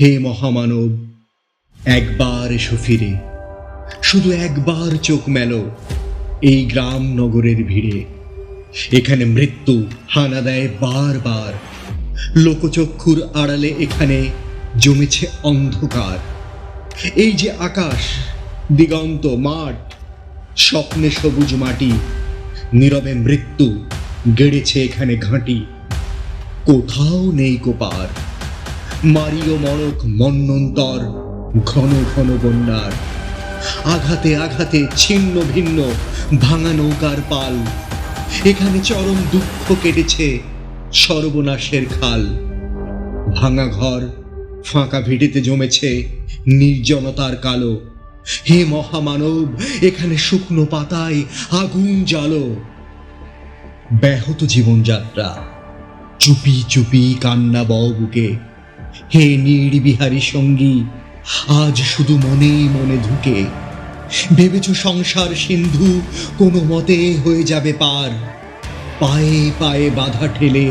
হে মহামানব, একবার এসো ফিরে। শুধু একবার চোখ মেলো এই গ্রাম নগরের ভিড়ে। এখানে মৃত্যু হানা দেয় বারবার। লোকচক্ষুর আড়ালে এখানে জমেছে অন্ধকার। এই যে আকাশ, দিগন্ত, মাঠ, স্বপ্নে সবুজ মাটি, নীরবে মৃত্যু গেড়েছে এখানে ঘাঁটি। কোথাও নেই কোপার। মারিও মরক মন্নন্তর, ঘন ঘন বন্যার। আঘাতে আঘাতে ছিন্ন ভিন্ন, ভাঙা নৌকার পাল। এখানে চরম দুঃখ কেটেছে সর্বনাশের খাল। ভাঙা ঘর, ফাঁকা ভিটেতে জমেছে নির্জনতার কালো। হে মহামানব, এখানে শুকনো পাতায় আগুন জ্বালো। ব্যাহত জীবনযাত্রা, চুপি চুপি কান্না বও বুকে হে নির্বিহারী সঙ্গী, আজ শুধু মনেই মনে ঢুকে। ভেবেছ সংসার সিন্ধু কোনো মতে হয়ে যাবে পার। পায়ে পায়ে বাধা ঠেলে,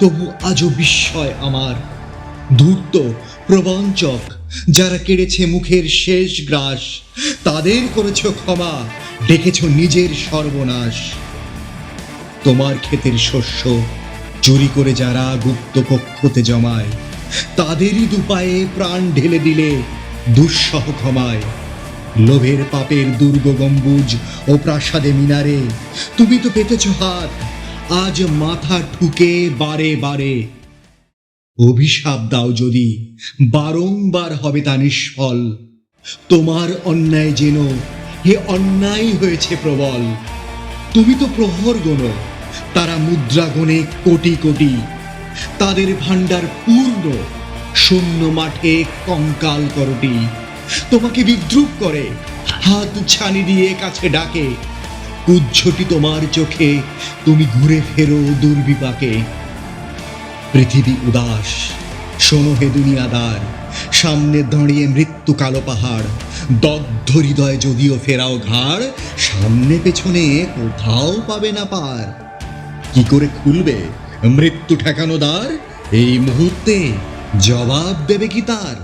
তবু আজও বিস্ময় আমার। ধূর্ত, প্রবঞ্চক, যারা কেড়েছে মুখের শেষ গ্রাস, তাদের করেছ ক্ষমা, ডেকেছ নিজের সর্বনাশ। তোমার ক্ষেতের শস্য চুরি করে যারা গুপ্ত কক্ষতে জমায় তাদেরই দুপায়ে প্রাণ ঢেলে দিলে দুঃসহ ক্ষমায়। লোভের পাপের দুর্গ গম্বুজ ও প্রাসাদে মিনারে, তুমি তো পেতেছ হাত, আজ মাথা ঠুকে বারে বারে। অভিশাপ দাও যদি, বারংবার হবে তা নিষ্ফল। তোমার অন্যায় যেন হে অন্যায় হয়েছে প্রবল। তুমি তো প্রহর গোনো তারা মুদ্রা গণে কোটি কোটি। তাদের ভাণ্ডার পূর্ণ। শূন্য মাঠে কঙ্কাল করটি তোমাকে বিদ্রুপ করে, হাত ছানি দিয়ে কাছে ডাকে। কুজ্ঝটি তোমার চোখে, তুমি ঘুরে ফেরো দুর্বিপাকে। পৃথিবী উদাস, শোনো হে দুনিয়াদার, সামনে দাঁড়িয়ে মৃত্যু কালো পাহাড়। দগ্ধ হৃদয় যদিও ফেরাও ঘাড়, সামনে পেছনে কোথাও পাবে না পার। কি করে খুলবে? মৃত্যু ঠেকানো দ্বার, এই মুহূর্তে জবাব দেবে কি তার?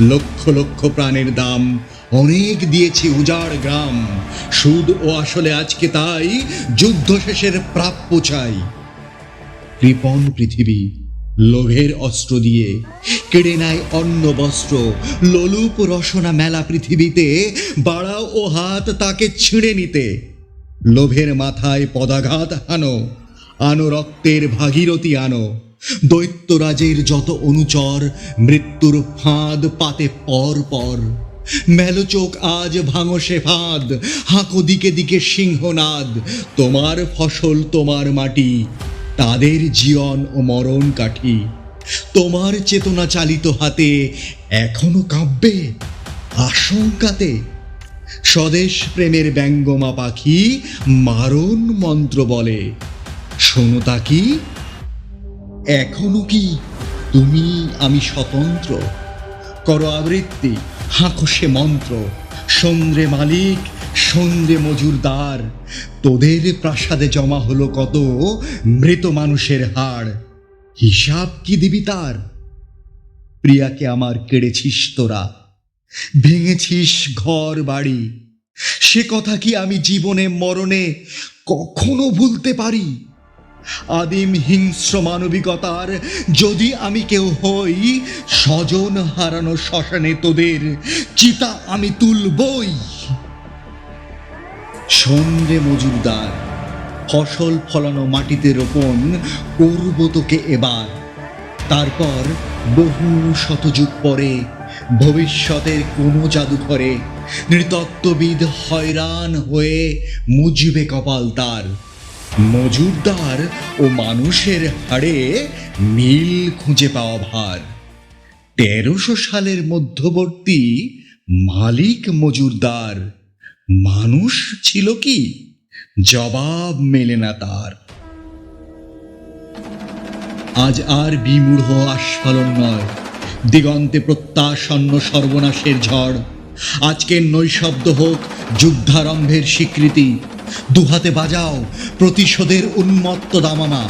লক্ষ লক্ষ প্রাণের দাম অনেক দিয়েছে উজাড় গ্রাম। সুদ ও আসলে আজকে তাই যুদ্ধ শেষের প্রাপ্য চাই। কৃপণ পৃথিবী লোভের অস্ত্র দিয়ে কেড়ে নেয় অন্ন বস্ত্র, লোলুপ রসনা মেলা পৃথিবীতে, বাড়াও ও হাত তাকে ছিঁড়ে নিতে। লোভের মাথায় পদাঘাত আনো আনো রক্তের ভাগীরথী আনো। দৈত্যরাজের যত অনুচর, মৃত্যুর ফাঁদ পাতে পর পর। মেলো চোখ আজ ভাঙো সে ফাঁদ, হাঁকো দিকে দিকে সিংহনাদ তোমার ফসল, তোমার মাটি, তাদের জীবন ও মরণ কাঠি। তোমার চেতনা চালিত হাতে এখনও কাঁপবে আশঙ্কাতে। স্বদেশ প্রেমের ব্যঙ্গমা পাখি মারণ মন্ত্র বলে। শোনো কি? এখনও কি? তুমি, আমি স্বতন্ত্র। কর আবৃত্তি, হাঁকো সে মন্ত্র। সন্দ্রে মালিক, সন্ধ্যে মজুরদার। তোদের প্রাসাদে জমা হলো কত? মৃত মানুষের হাড়। হিসাব কি দিবি তার? প্রিয়াকে আমার কেড়েছিস তোরা। ভেঙেছিস ঘর বাড়ি সে কথা কি আমি জীবনে, মরণে কখনো ভুলতে পারি? আদিম হিংস্র মানবিকতার, যদি আমি কেউ হই, স্বজন হারানো শ্মশানে তোদের চিতা আমি তুলবই। সন্ধ্যে মজুরদার ফসল ফলানো মাটিতে রোপণ করব তোকে এবার। তারপর বহু শতযুগ পরে, ভবিষ্যতের কোনো জাদুঘরে নৃতত্ত্ববিদ হয়রান হয়ে মুজবে কপাল তার। মজুরদার ও মানুষের হাড়ে মিল খুঁজে পাওয়া ভার। তেরোশো সালের মধ্যবর্তী মালিক মজুরদার মানুষ ছিল কি? জবাব মেলে না তার। আজ আর বিমূঢ় আস্ফালন নয়। দিগন্তে প্রত্যাসন্ন সর্বনাশের ঝড়। আজকের নৈশব্দ হোক যুদ্ধারম্ভের স্বীকৃতি। দুহাতে বাজাও, প্রতিশোধের উন্মত্ত দামামা।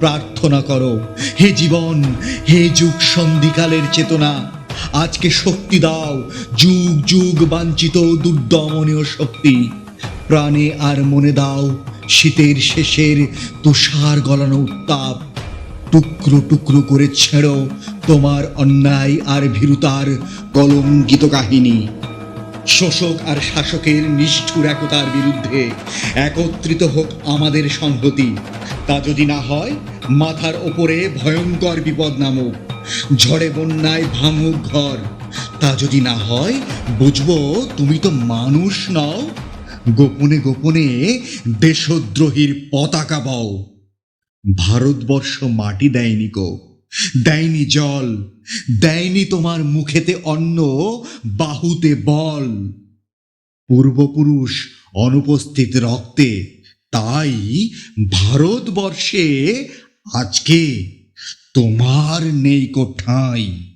প্রার্থনা করো, হে জীবন, হে যুগ সন্ধিকালের চেতনা, আজকে শক্তি দাও, যুগ যুগ বাঞ্ছিত দুর্দমনীয় শক্তি। প্রাণে আর মনে দাও, শীতের শেষের তুষার গলানো উত্তাপ। টুকরো টুকরো করে ছেড়ো তোমার অন্যায় আর ভীরুতার কলঙ্কিত কাহিনী। শোষক আর শাসকের নিষ্ঠুর একতার বিরুদ্ধে একত্রিত হোক আমাদের সংহতি। তা যদি না হয়, মাথার ওপরে ভয়ঙ্কর বিপদ নামুক, ঝড়ে বন্যায় ভাঙুক ঘর। তা যদি না হয়, বুঝব তুমি তো মানুষ নও। গোপনে গোপনে দেশদ্রোহীর পতাকা বও। ভারতবর্ষ মাটি দেয়নি গো দেয়নি জল, দেয়নি তোমার মুখেতে অন্ন, বাহুতে বল। পূর্বপুরুষ অনুপস্থিত রক্তে, তাই ভারতবর্ষে আজকে তোমার নেই কোঠাই